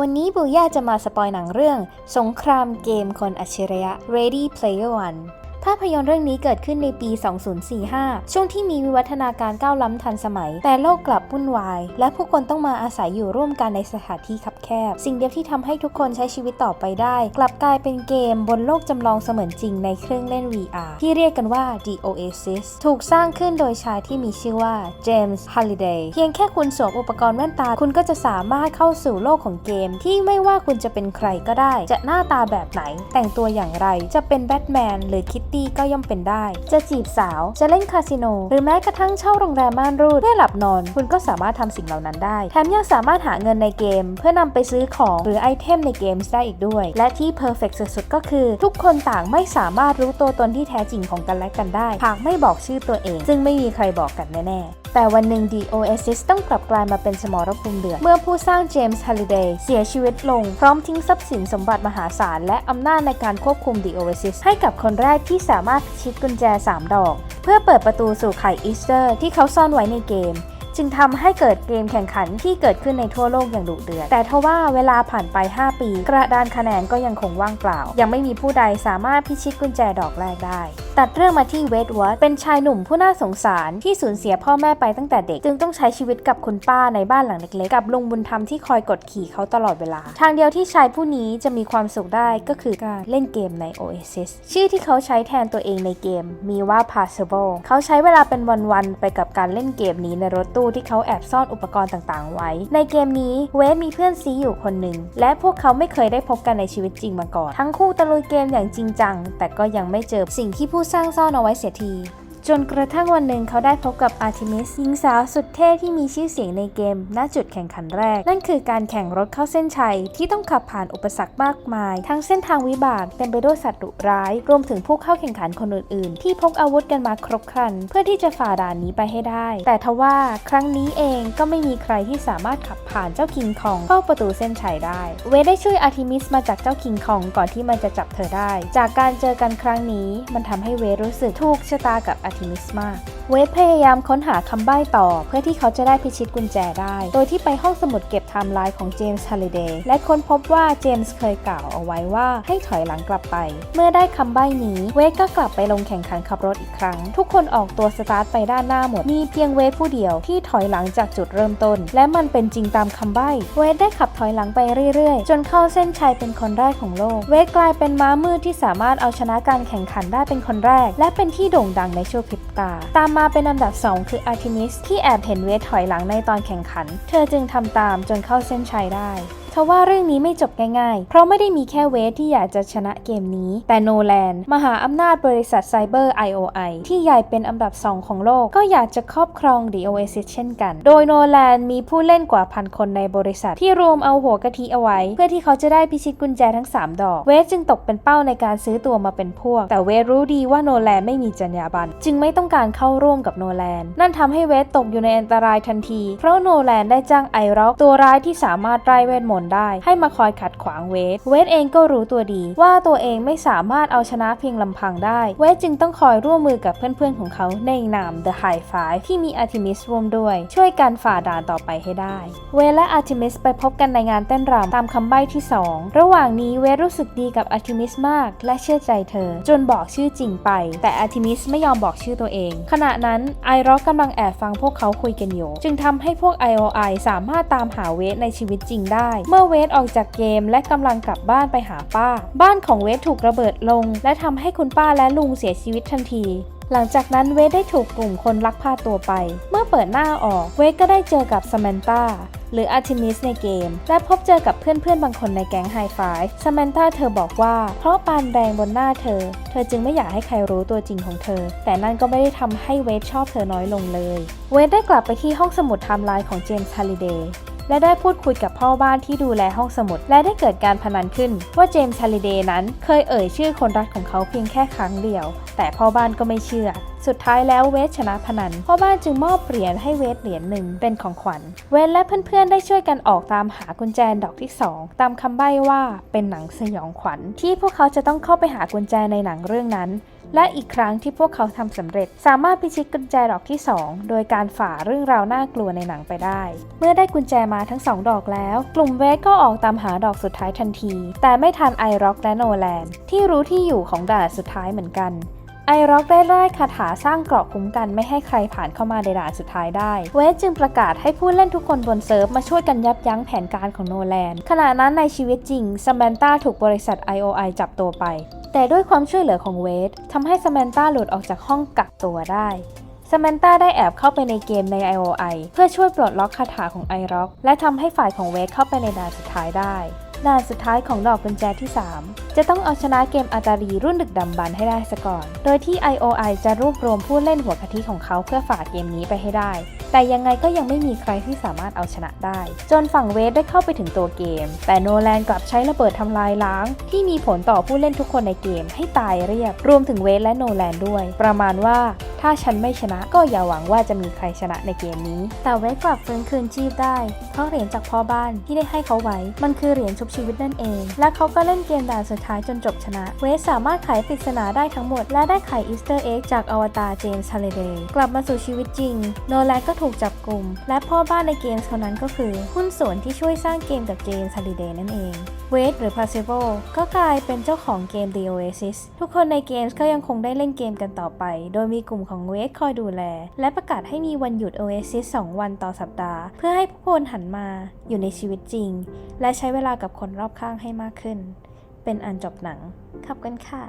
วันนี้บูย่าจะมาสปอยหนังเรื่อง สงครามเกมคนอัจฉริยะ Ready Player One ภาพยนตร์เรื่องนี้เกิดขึ้นในปี 2045 ช่วงที่มีวิวัฒนาการก้าวล้ำทันสมัย แต่โลกกลับวุ่นวาย และผู้คนต้องมาอาศัยอยู่ร่วมกันในสถานที่คับแคบ สิ่งเดียวที่ทำให้ทุกคนใช้ชีวิตต่อไปได้ กลับกลายเป็นเกมบนโลกจำลองเสมือนจริงในเครื่องเล่น VR ที่เรียกกันว่า The Oasis ถูกสร้างขึ้นโดยชายที่มีชื่อว่า James Halliday เพียงแค่คุณสวมอุปกรณ์แว่นตา คุณก็จะสามารถเข้าสู่โลกของเกม ที่ไม่ว่าคุณจะเป็นใครก็ได้ จะหน้าตาแบบไหน แต่งตัวอย่างไร จะเป็นแบทแมนหรือคิตตี้ก็ย่อมเป็นได้ จะจีบสาว จะเล่นคาสิโน หรือแม้กระทั่งเช่าโรงแรมม่านรูดเพื่อหลับนอน คุณก็สามารถทำสิ่งเหล่านั้นได้ แถมยังสามารถหาเงินในเกม เพื่อนำไปซื้อของหรือไอเทมในเกมได้อีกด้วย และที่เพอร์เฟกสุดๆก็คือ ทุกคนต่างไม่สามารถรู้ตัวตนที่แท้จริงของกันและกันได้ หากไม่บอกชื่อตัวเอง ซึ่งไม่มีใครบอกกันแน่ๆแต่วันหนึ่ง The Oasis ต้องกลับกลายมาเป็นสมรภูมิเดือดเมื่อผู้สร้างเจมส์ฮ l ลิเดย์เสียชีวิตลง พร้อมทิ้งทรัพย์สินสมบัติมหาศาลและอำนาจในการควบคุม The Oasis ให้กับคนแรกที่สามารถพิชิตกุญแจ 3 ดอก เพื่อเปิดประตูสู่ไข่อีสเตอร์ที่เขาซ่อนไว้ในเกม จึงทำให้เกิดเกมแข่งขันที่เกิดขึ้นในทั่วโลกอย่างดุเดือดแต่ทว่าเวลาผ่านไป 5 ปี กระดานคะแนนก็ยังคงว่างเปล่า ยังไม่มีผู้ใดสามารถพิชิตกุญแจดอกแรกได้ ตัดเรื่องมาที่เวดวัตเป็นชายหนุ่มผู้น่าสงสารที่สูญเสียพ่อแม่ไปตั้งแต่เด็ก จึงต้องใช้ชีวิตกับคุณป้าในบ้านหลังเล็กๆ กับลุงบุญธรรมที่คอยกดขี่เขาตลอดเวลา ทางเดียวที่ชายผู้นี้จะมีความสุขได้ก็คือการเล่นเกมใน Oasis ชื่อที่เขาใช้แทนตัวเองในเกม มีว่า Passable เขาใช้เวลาเป็นวันๆไปกับการเล่นเกมนี้ในรถตู้ที่เขาแอบซ่อนอุปกรณ์ต่างๆ ไว้ ในเกมนี้เวดมีเพื่อนซีอยู่คนหนึ่งและพวกเขาไม่เคยได้พบกันในชีวิตจริงมาก่อน ทั้งคู่ตะลุยเกมอย่างจริงจังแต่ก็ยังไม่เจอสิ่งที่ผู้สร้างซ่อนเอาไว้เสียที จนกระทั่งวันหนึ่งเขาได้พบกับอาร์ติมิสหญิงสาวสุดเท่ที่มีชื่อเสียงในเกม ณจุดแข่งขันแรก นั่นคือการแข่งรถเข้าเส้นชัย ที่ต้องขับผ่านอุปสรรคมากมาย ทั้งเส้นทางวิบากเต็มไปด้วยสัตว์ดุร้าย รวมถึงผู้เข้าแข่งขันคนอื่นๆ ที่พกอาวุธกันมาครบครัน เพื่อที่จะฝ่าด่านนี้ไปให้ได้ แต่ทว่าครั้งนี้เองก็ไม่มีใครที่สามารถขับผ่านเจ้าคิงคองเข้าประตูเส้นชัยได้ เวได้ช่วยอาร์ติมิสมาจากเจ้าคิงคองก่อนที่มันจะจับเธอได้ จากการเจอกันครั้งนี้มันทำให้เวรู้สึกถูกชะตากับอา Optimisma เวทพยายามค้นหาคำใบ้ต่อ เพื่อที่เขาจะได้พิชิตกุญแจได้ โดยที่ไปห้องสมุดเก็บไทม์ไลน์ของเจมส์ฮ l ลิเดย์และค้นพบว่าเจมส์เคยกล่าวเอาไว้ว่าให้ถอยหลังกลับไป เมื่อได้คำใบ้นี้ เวทก็กลับไปลงแข่งขันขับรถอีกครั้ง ทุกคนออกตัวสตาร์ทไปด้านหน้าหมด มีเพียงเวทผู้เดียวที่ถอยหลังจากจุดเริ่มต้น และมันเป็นจริงตามคำใบ้ เวทได้ขับถอยหลังไปเรื่อยๆ จนเข้าเส้นชัยเป็นคนแรกของโลก เวทกลายเป็นม้ามืดที่สามารถเอาชนะการแข่งขันได้เป็นคนแรก และเป็นที่โด่งดังในชั่วพริบตา ตามมาเป็นอันดับ 2 คืออาร์คิมิสที่แอบเห็นเวทถอยหลังในตอนแข่งขัน เธอจึงทำตามจนเข้าเส้นชัยได้ ทว่าเรื่องนี้ไม่จบง่ายๆ เพราะไม่ได้มีแค่เวทที่อยากจะชนะเกมนี้ แต่โนแลนมหาอำนาจบริษัทไซเบอร์ IOI ที่ใหญ่เป็นอันดับ 2 ของโลก ก็อยากจะครอบครอง The Oasis เช่นกัน โดยโนแลนมีผู้เล่นกว่าพันคนในบริษัทที่รวมเอาหัวกะทิเอาไว้ เพื่อที่เขาจะได้พิชิตกุญแจทั้ง 3 ดอก เวทจึงตกเป็นเป้าในการซื้อตัวมาเป็นพวก แต่เวทรู้ดีว่าโนแลนไม่มีจรรยาบรรณจึงไม่ต้องการเข้าร่วมกับโนแลนนั่นทำให้เวทตกอยู่ในอันตรายทันที เพราะโนแลนได้จ้างไอร็อกตัวร้ายที่สามารถไร้เวทมนตได้ ให้มาคอยขัดขวางเวท เวทเองก็รู้ตัวดี ว่าตัวเองไม่สามารถเอาชนะเพียงลำพังได้ เวทจึงต้องคอยร่วมมือกับเพื่อนๆของเขาในนาม The High Five ที่มีอาร์ติมิสร่วมด้วย ช่วยกันฝ่าด่านต่อไปให้ได้ เวทและอาร์ติมิสไปพบกันในงานเต้นรำตามคำใบ้ที่ 2 ระหว่างนี้เวทรู้สึกดีกับอาร์ติมิสมากและเชื่อใจเธอ จนบอกชื่อจริงไป แต่อาร์ติมิสไม่ยอมบอกชื่อตัวเอง ขณะนั้นไอร็อกกำลังแอบฟังพวกเขาคุยกันอยู่ จึงทำให้พวก IOI สามารถตามหาเวทในชีวิตจริงได้เมื่อเวทออกจากเกมและกำลังกลับบ้านไปหาป้า บ้านของเวทถูกระเบิดลง และทำให้คุณป้าและลุงเสียชีวิตทันทีหลังจากนั้นเวทได้ถูกกลุ่มคนลักพาตัวไป เมื่อเปิดหน้าออกเวทก็ได้เจอกับสม a นตาหรืออาร์ติมิสในเกม และพบเจอกับเพื่อนๆ บางคนในแก๊งไฮไฟสม a นตาเธอบอกว่า เพราะปานแดงบนหน้าเธอ เธอจึงไม่อยากให้ใครรู้ตัวจริงของเธอ แต่นั่นก็ไม่ได้ทำให้เวทชอบเธอน้อยลงเลย เวทได้กลับไปที่ห้องสมุดไทม์ไลน์ของเจมส์ฮ l ลิเดย์ และได้พูดคุยกับพ่อบ้านที่ดูแลห้องสมุด และได้เกิดการพนันขึ้น ว่าเจมส์ชาลิเดย์นั้นเคยเอ่ยชื่อคนรักของเขาเพียงแค่ครั้งเดียว แต่พ่อบ้านก็ไม่เชื่อ สุดท้ายแล้วเวทชนะพนันพ่อบ้านจึงมอบเหรียญให้เวทเหรียญหนึ่งเป็นของขวัญ เวทและเพื่อนๆได้ช่วยกันออกตามหากุญแจดอกที่ 2 ตามคำใบ้ว่าเป็นหนังสยองขวัญ ที่พวกเขาจะต้องเข้าไปหากุญแจในหนังเรื่องนั้นและอีกครั้งที่พวกเขาทำสำเร็จ สามารถพิชิตกุญแจดอกที่ 2 โดยการฝ่าเรื่องราวน่ากลัวในหนังไปได้ เมื่อได้กุญแจมาทั้งสองดอกแล้ว กลุ่มเวทก็ออกตามหาดอกสุดท้ายทันที แต่ไม่ทันไอร็อกและโนแลนที่รู้ที่อยู่ของด่านสุดท้ายเหมือนกัน ไอร็อกได้ไล่คาถาสร้างเกราะคุ้มกันไม่ให้ใครผ่านเข้ามาในด่านสุดท้ายได้ เวสจึงประกาศให้ผู้เล่นทุกคนบนเซิร์ฟมาช่วยกันยับยั้งแผนการของโนแลนขณะนั้นในชีวิตจริงซัมแมนตาถูกบริษัท IOI จับตัวไป แต่ด้วยความช่วยเหลือของเวสทำให้ซัมแมนตาหลุดออกจากห้องกักตัวได้ซัมแมนตาได้แอบเข้าไปในเกมใน IOI เพื่อช่วยปลดล็อกคาถาของไอร็อกและทำให้ฝ่ายของเวสเข้าไปในด่านสุดท้ายได้ ด่านสุดท้ายของดอกกุญแจที่ 3 จะต้องเอาชนะเกมอาตารีรุ่นดึกดำบรรพ์ให้ได้ซะก่อน โดยที่ IOI จะรวบรวมผู้เล่นหัวกะทิของเขาเพื่อฝ่าเกมนี้ไปให้ได้ แต่ยังไงก็ยังไม่มีใครที่สามารถเอาชนะได้ จนฝั่งเวสได้เข้าไปถึงตัวเกม แต่โนแลนกลับใช้ระเบิดทำลายล้าง ที่มีผลต่อผู้เล่นทุกคนในเกมให้ตายเรียบ รวมถึงเวสและโนแลนด้วย ประมาณว่าถ้าฉันไม่ชนะก็อย่าหวังว่าจะมีใครชนะในเกมนี้ แต่เวสกลับฟื้นคืนชีพได้ เพราะเหรียญจากพ่อบ้านที่ได้ให้เขาไว้ มันคือเหรียญชุบชีวิตนั่นเอง และเขาก็เล่นเกมด่านสุดท้ายจนจบชนะ เวสสามารถไขปริศนาได้ทั้งหมด และได้ไขอีสเตอร์เอ็กจากอวตารเจมส์ฮาเลเดย์กลับมาสู่ชีวิตจริง โนแลนก็ถูกจับกลุ่ม และพ่อบ้านในเกมส์คนนั้นก็คือ หุ้นส่วนที่ช่วยสร้างเกมกับเจมส์ฮาเลเดย์นั่นเองเวสหรือ p a s i v o ก็กลายเป็นเจ้าของเกม The Oasis ทุกคนในเกมส์ก็ยังคงได้เล่นเกมกันต่อไป โดยมีกลุ่มของเวสคอยดูแล และประกาศให้มีวันหยุด Oasis 2 วันต่อสัปดาห์ เพื่อให้ผู้คนหันมาอยู่ในชีวิตจริง และใช้เวลากับคนรอบข้างให้มากขึ้น เป็นอันจบหนังขับกันค่ะ